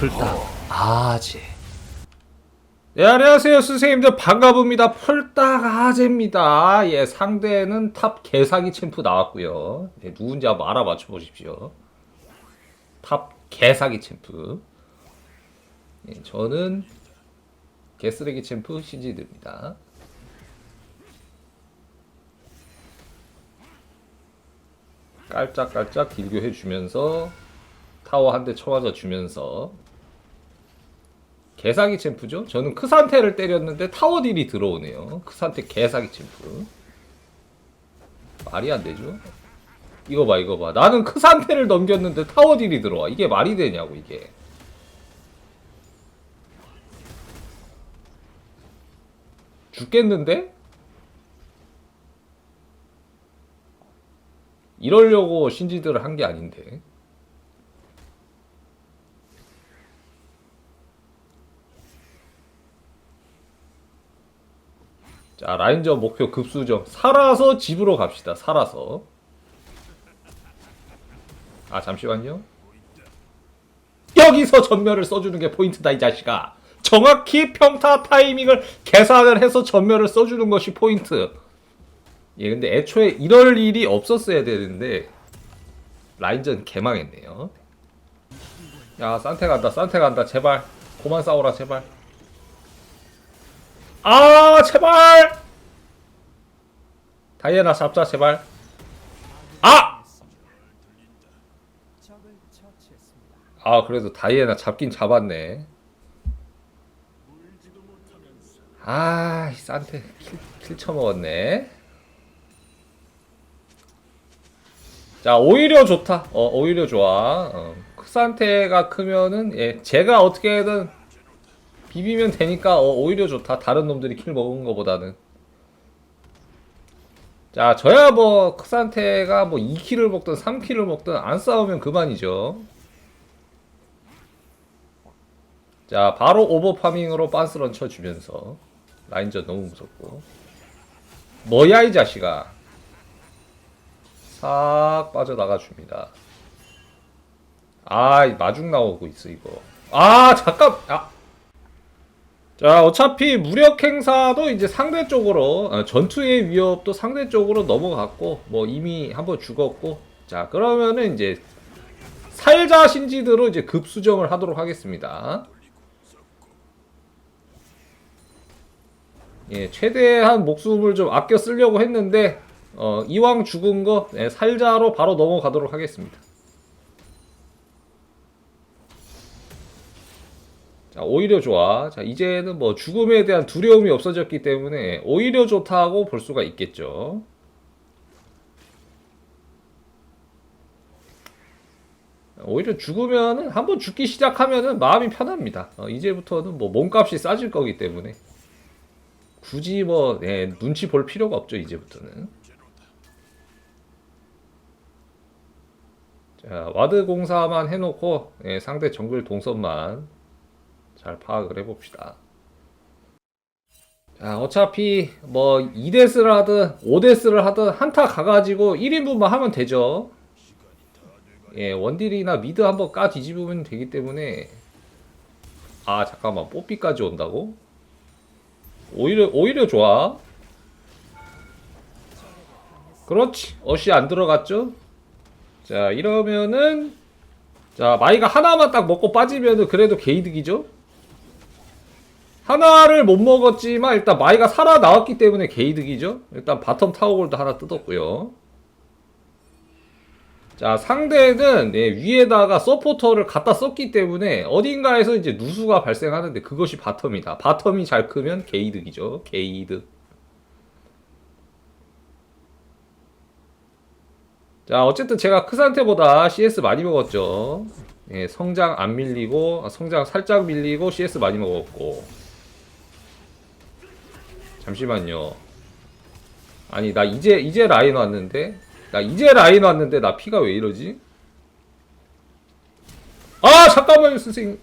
풀딱 아재. 네 안녕하세요 선생님들 반가웁니다. 펄딱 아재입니다. 예 상대는 탑 개사기 챔프 나왔고요. 예, 누군지 한번 알아맞혀 보십시오. 탑 개사기 챔프. 예, 저는 개쓰레기 챔프 신지드입니다. 깔짝깔짝 딜교 해 주면서 타워 한 대 쳐맞아 주면서 개사기 챔프죠? 저는 크산테를 때렸는데 타워 딜이 들어오네요. 크산테 개사기 챔프. 말이 안 되죠? 이거 봐, 이거 봐. 나는 크산테를 넘겼는데 타워 딜이 들어와. 이게 말이 되냐고, 이게. 죽겠는데? 이러려고 신지들을 한 게 아닌데. 자, 라인전 목표 급수점. 살아서 집으로 갑시다. 살아서. 아, 잠시만요. 여기서 전멸을 써주는 게 포인트다, 이 자식아. 정확히 평타 타이밍을 계산을 해서 전멸을 써주는 것이 포인트. 예, 근데 애초에 이럴 일이 없었어야 되는데, 라인전 개망했네요. 야, 산테 간다, 산테 간다. 제발. 고만 싸워라, 제발. 아 제발! 다이애나 잡자 제발. 아! 아 그래도 다이애나 잡긴 잡았네. 아이 산테 킬, 킬 쳐먹었네. 자 오히려 좋다. 어 오히려 좋아. 어, 산테가 크면은 예 제가 어떻게든 비비면 되니까 어, 오히려 좋다. 다른 놈들이 킬 먹은 거보다는. 자, 저야 뭐 크산테가 뭐 2킬을 먹든 3킬을 먹든 안 싸우면 그만이죠. 자, 바로 오버파밍으로 빤스런 쳐주면서 라인전 너무 무섭고. 뭐야 이 자식아. 싹 빠져나가 줍니다. 아, 이 마중 나오고 있어 이거. 아, 잠깐. 아. 자, 어차피 무력 행사도 이제 상대 쪽으로 어, 전투의 위협도 상대 쪽으로 넘어갔고 뭐 이미 한번 죽었고 자, 그러면은 이제 살자 신지대로 이제 급수정을 하도록 하겠습니다. 예, 최대한 목숨을 좀 아껴 쓰려고 했는데 어, 이왕 죽은 거 예, 살자로 바로 넘어가도록 하겠습니다. 자, 오히려 좋아. 자, 이제는 뭐 죽음에 대한 두려움이 없어졌기 때문에 오히려 좋다고 볼 수가 있겠죠. 오히려 죽으면은 한번 죽기 시작하면은 마음이 편합니다. 어, 이제부터는 뭐 몸값이 싸질 거기 때문에 굳이 뭐 예, 눈치 볼 필요가 없죠. 이제부터는. 자, 와드 공사만 해놓고 예, 상대 정글 동선만 잘 파악을 해봅시다. 자, 어차피 뭐 2데스를 하든 5데스를 하든 한타 가가지고 1인분만 하면 되죠. 예, 원딜이나 미드 한번 까 뒤집으면 되기 때문에 아 잠깐만 뽀삐까지 온다고? 오히려 오히려 좋아. 그렇지 어시 안 들어갔죠? 자 이러면은 자 마이가 하나만 딱 먹고 빠지면은 그래도 개이득이죠? 하나를 못 먹었지만 일단 마이가 살아 나왔기 때문에 개이득이죠. 일단 바텀 타워골도 하나 뜯었고요. 자 상대는 예, 위에다가 서포터를 갖다 썼기 때문에 어딘가에서 이제 누수가 발생하는데 그것이 바텀이다. 바텀이 잘 크면 개이득이죠. 개이득. 자 어쨌든 제가 크산테보다 CS 많이 먹었죠. 예, 성장 안 밀리고 아, 성장 살짝 밀리고 CS 많이 먹었고 잠시만요. 아니 나 이제 이제 라인 왔는데 나 이제 라인 왔는데 나 피가 왜 이러지? 아 잠깐만요 선생님.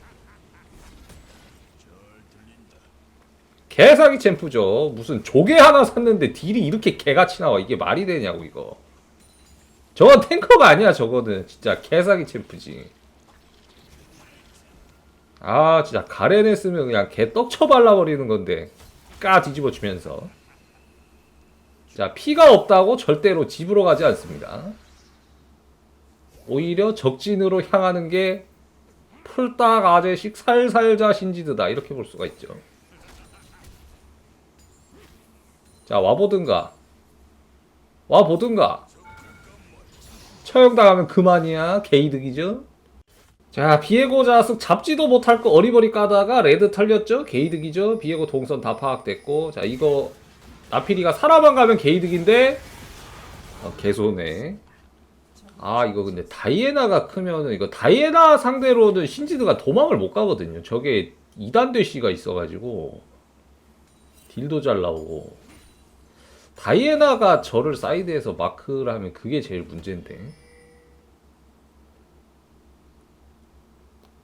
개사기 챔프죠. 무슨 조개 하나 샀는데 딜이 이렇게 개같이 나와 이게 말이 되냐고 이거. 저건 탱커가 아니야 저거는 진짜 개사기 챔프지. 아 진짜 가렌 했으면 그냥 개 떡쳐 발라버리는 건데 까 뒤집어 주면서. 자 피가 없다고 절대로 집으로 가지 않습니다. 오히려 적진으로 향하는 게 풀딱 아재식 살살자 신지드다. 이렇게 볼 수가 있죠. 자 와보든가. 와보든가. 처형당하면 그만이야. 게이득이죠 자 비에고 자숙 잡지도 못할 거 어리버리 까다가 레드 털렸죠? 게이득이죠? 비에고 동선 다 파악됐고 자 이거 나피리가 살아만 가면 게이득인데? 어, 개소네. 아 이거 근데 다이애나가 크면은 이거 다이애나 상대로는 신지드가 도망을 못 가거든요. 저게 2단 대시가 있어가지고 딜도 잘 나오고. 다이애나가 저를 사이드에서 마크를 하면 그게 제일 문제인데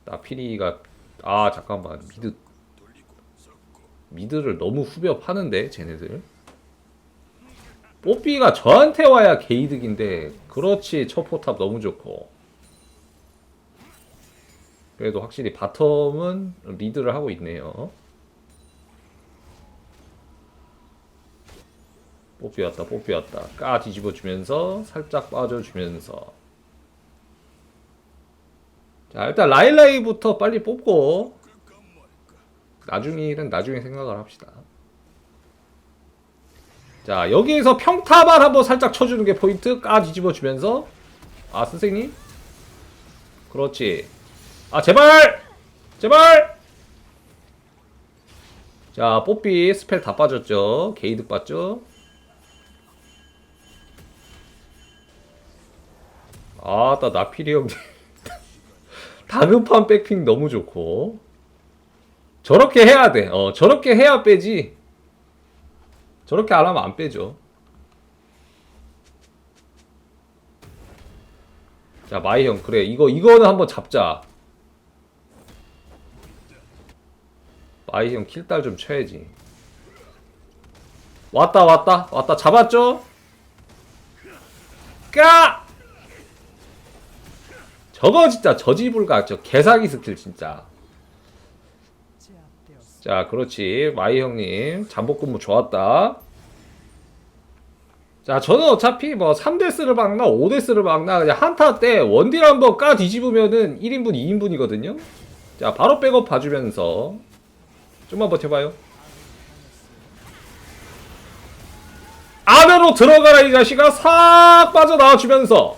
나피리가 아 잠깐만 미드 미드를 너무 후벼 파는데 쟤네들. 뽀삐가 저한테 와야 게이득인데 그렇지 첫 포탑 너무 좋고. 그래도 확실히 바텀은 리드를 하고 있네요. 뽀삐 왔다 뽀삐 왔다. 까 뒤집어 주면서 살짝 빠져주면서 자 일단 라일라이부터 빨리 뽑고 나중에 일은 나중에 생각을 합시다. 자 여기에서 평타만 한번 살짝 쳐주는 게 포인트 까 뒤집어 주면서. 아 선생님? 그렇지. 아 제발! 제발! 자 뽀삐 스펠 다 빠졌죠? 게이득 봤죠? 아나 나피리 형님 다급한 백핑 너무 좋고 저렇게 해야 돼. 어 저렇게 해야 빼지. 저렇게 안 하면 안 빼죠. 자 마이 형 그래 이거 이거는 한번 잡자. 마이 형 킬딸 좀 쳐야지. 왔다 왔다 왔다 잡았죠? 까! 저거 진짜 저지불가 저 개사기 스킬 진짜. 자, 그렇지. 마이 형님. 잠복 근무 좋았다. 자, 저는 어차피 뭐 3데스를 박나 5데스를 박나 그냥 한타 때 원딜 한번 까 뒤집으면은 1인분, 2인분이거든요. 자, 바로 백업 봐주면서 좀만 버텨봐요. 안으로 들어가라 이 자식아 싹 빠져나와 주면서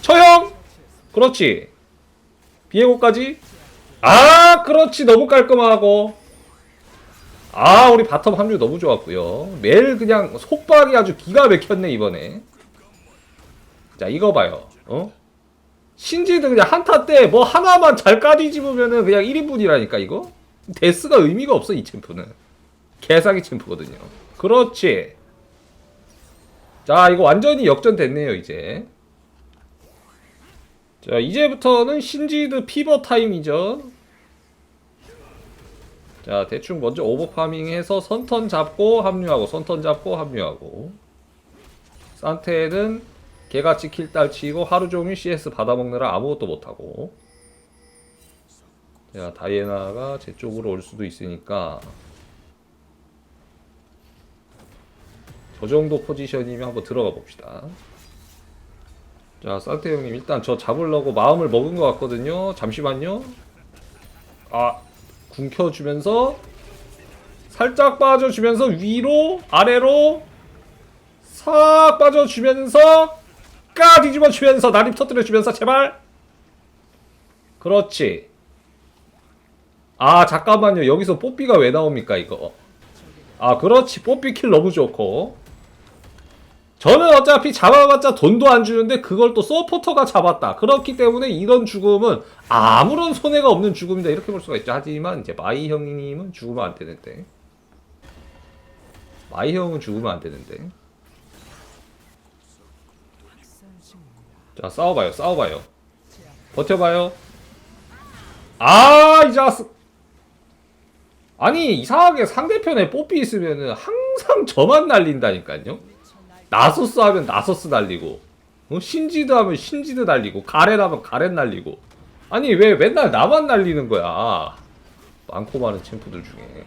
처형 그렇지. 비에고까지? 아 그렇지. 너무 깔끔하고. 아 우리 바텀 합류 너무 좋았고요. 매일 그냥 속박이 아주 기가 막혔네 이번에. 자 이거 봐요. 어? 신지드 그냥 한타 때 뭐 하나만 잘 까뒤집으면은 그냥 1인분이라니까 이거? 데스가 의미가 없어 이 챔프는. 개사기 챔프거든요. 그렇지. 자 이거 완전히 역전됐네요 이제 자 이제부터는 신지드 피버 타임이죠. 자 대충 먼저 오버파밍해서 선턴 잡고 합류하고 선턴 잡고 합류하고. 산테는 개같이 킬딸 치고 하루종일 CS 받아먹느라 아무것도 못하고. 자 다이애나가 제 쪽으로 올 수도 있으니까. 저 정도 포지션이면 한번 들어가 봅시다 자 산테 형님 일단 저 잡으려고 마음을 먹은 것 같거든요. 잠시만요. 아 궁켜주면서 살짝 빠져주면서 위로 아래로 싹 빠져주면서 까 뒤집어주면서 나립 터뜨려주면서 제발. 그렇지. 아 잠깐만요. 여기서 뽀삐가 왜 나옵니까 이거? 아 그렇지. 뽀삐 킬 너무 좋고 저는 어차피 잡아봤자 돈도 안 주는데 그걸 또 서포터가 잡았다. 그렇기 때문에 이런 죽음은 아무런 손해가 없는 죽음이다. 이렇게 볼 수가 있죠. 하지만 이제 마이 형님은 죽으면 안 되는데. 마이 형은 죽으면 안 되는데. 자, 싸워봐요. 싸워봐요. 버텨봐요. 아, 이 자식. 아니, 이상하게 상대편에 뽀삐 있으면은 항상 저만 날린다니까요. 나소스 하면 나소스 날리고 어? 신지드 하면 신지드 날리고 가렌 하면 가렌 날리고. 아니 왜 맨날 나만 날리는 거야? 많고 많은 챔프들 중에.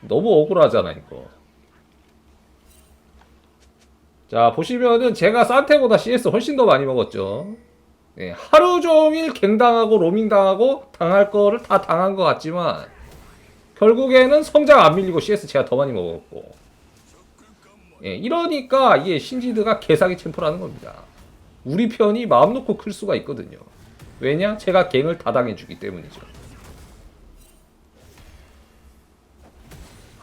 너무 억울하잖아 이거. 자 보시면은 제가 산테보다 CS 훨씬 더 많이 먹었죠. 네, 하루 종일 갱당하고 로밍당하고 당할 거를 다 당한 것 같지만 결국에는 성장 안 밀리고 CS 제가 더 많이 먹었고 예, 이러니까 이게 신지드가 개사기 챔프라는 겁니다 우리 편이 마음 놓고 클 수가 있거든요 왜냐? 제가 갱을 다 당해주기 때문이죠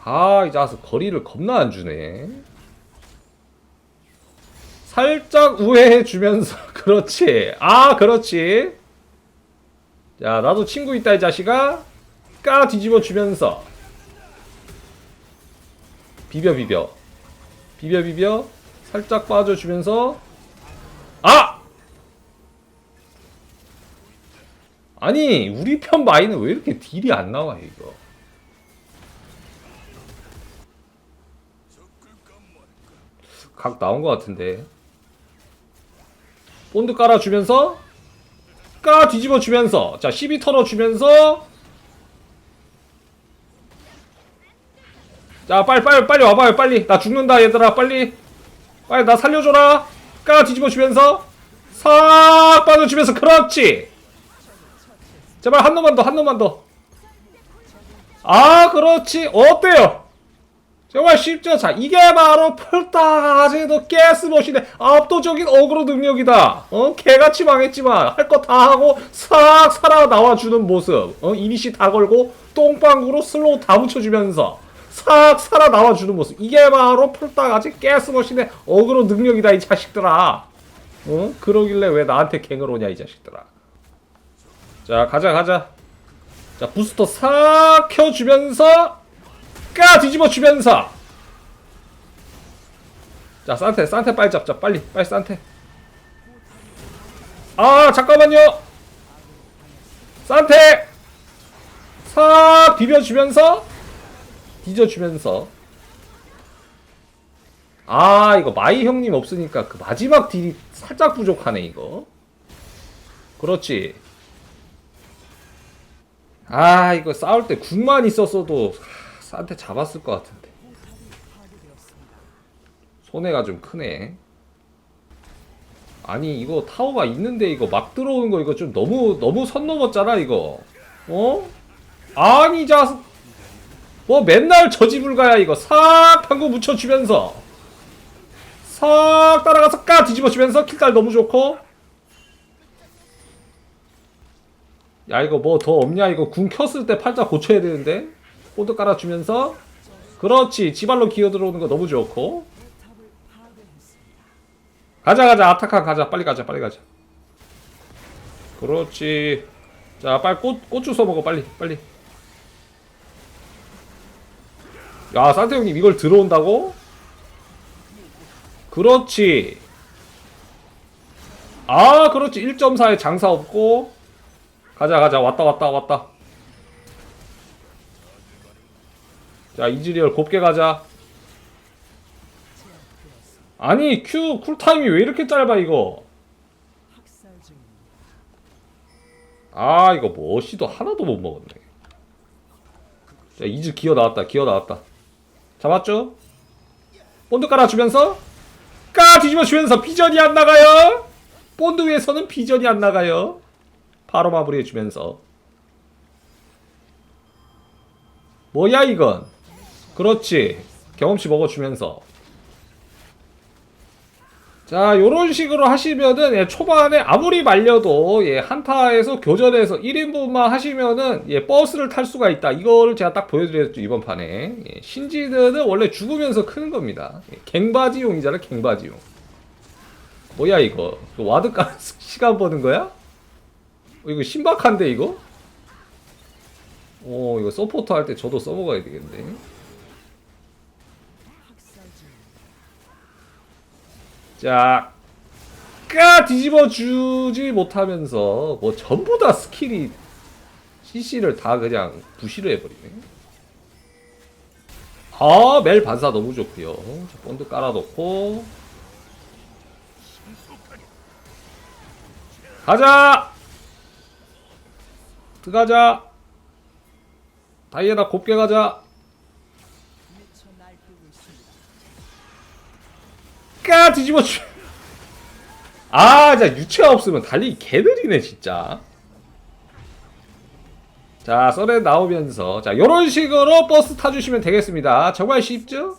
아, 이 자식 거리를 겁나 안 주네. 살짝 우회해 주면서 그렇지. 아, 그렇지. 자, 나도 친구 있다 이 자식아. 까 뒤집어 주면서 비벼 비벼. 비벼 비벼. 살짝 빠져 주면서 아! 아니, 우리 편 마이는 왜 이렇게 딜이 안 나와 이거? 각 나온 것 같은데 본드 깔아주면서 까 뒤집어 주면서 자 12 털어주면서 자 빨리 빨리 빨리 와봐요 빨리 나 죽는다 얘들아 빨리 빨리 나 살려줘라 까 뒤집어 주면서 싹 빠져주면서 그렇지 제발 한 놈만 더 한 놈만 더아 그렇지 어때요 정말 쉽죠? 자, 이게 바로 펄따가지도 가스머신의 압도적인 어그로 능력이다. 어? 개같이 망했지만 할 거 다 하고 싹 살아나와주는 모습. 어? 이니시 다 걸고 똥방구로 슬로우 다 붙여주면서 싹 살아나와 주는 모습. 이게 바로 펄따가지 가스머신의 어그로 능력이다, 이 자식들아. 어? 그러길래 왜 나한테 갱을 오냐, 이 자식들아. 자, 가자, 가자. 자, 부스터 싹 켜주면서 까 뒤집어 주면서 자 산테 산테 빨리 잡자 빨리 빨리 산테 아 잠깐만요 산테 싹 비벼주면서 뒤져주면서. 아 이거 마이 형님 없으니까 그 마지막 딜이 살짝 부족하네 이거. 그렇지. 아 이거 싸울 때 궁만 있었어도 산테 잡았을 것 같은데. 손해가 좀 크네. 아니 이거 타워가 있는데 이거 막 들어오는 거 이거 좀 너무 너무 선 넘었잖아 이거. 어? 아니 자 뭐 맨날 저지불가야 이거 싹 방구 묻혀주면서. 싹 따라가서 까 뒤집어주면서 킬달 너무 좋고. 야 이거 뭐 더 없냐? 이거 궁 켰을 때 팔자 고쳐야 되는데. 포드 깔아주면서. 그렇지. 지발로 기어 들어오는 거 너무 좋고. 가자 가자. 아타칸 가자. 빨리 가자 빨리 가자. 그렇지. 자 빨리 꽃, 꽃 주워 먹어. 빨리 빨리 야 산타 형님 이걸 들어온다고? 그렇지. 아 그렇지. 1.4에 장사 없고. 가자 가자. 왔다 왔다 왔다. 자 이즈리얼 곱게 가자. 아니 큐 쿨타임이 왜 이렇게 짧아 이거? 아 이거 뭐 어시도 하나도 못 먹었네. 자 이즈 기어 나왔다 기어 나왔다 잡았죠? 본드 깔아주면서 까 뒤집어 주면서 비전이 안 나가요? 본드 위에서는 비전이 안 나가요? 바로 마무리해 주면서. 뭐야 이건? 그렇지. 경험치 먹어주면서 자 요런 식으로 하시면은 예, 초반에 아무리 말려도 예, 한타에서 교전에서 1인분만 하시면은 예, 버스를 탈 수가 있다. 이거를 제가 딱 보여드렸죠 이번 판에. 예, 신지드는 원래 죽으면서 크는 겁니다. 예, 갱바지용이잖아 갱바지용. 뭐야 이거? 그 와드 까 시간 버는 거야? 어, 이거 신박한데 이거? 어 이거 서포터 할 때 저도 써먹어야 되겠네 자, 까 뒤집어 주지 못하면서 뭐 전부 다 스킬이 CC를 다 그냥 부시를 해버리네. 아, 멜 반사 너무 좋고요. 자, 본드 깔아놓고 가자. 들어가자. 다이애나 곱게 가자. 까 뒤집어 주. 아, 진짜 유치가 없으면 달리기 개들이네 진짜. 자, 썰에 나오면서 자, 요런 식으로 버스 타주시면 되겠습니다. 정말 쉽죠?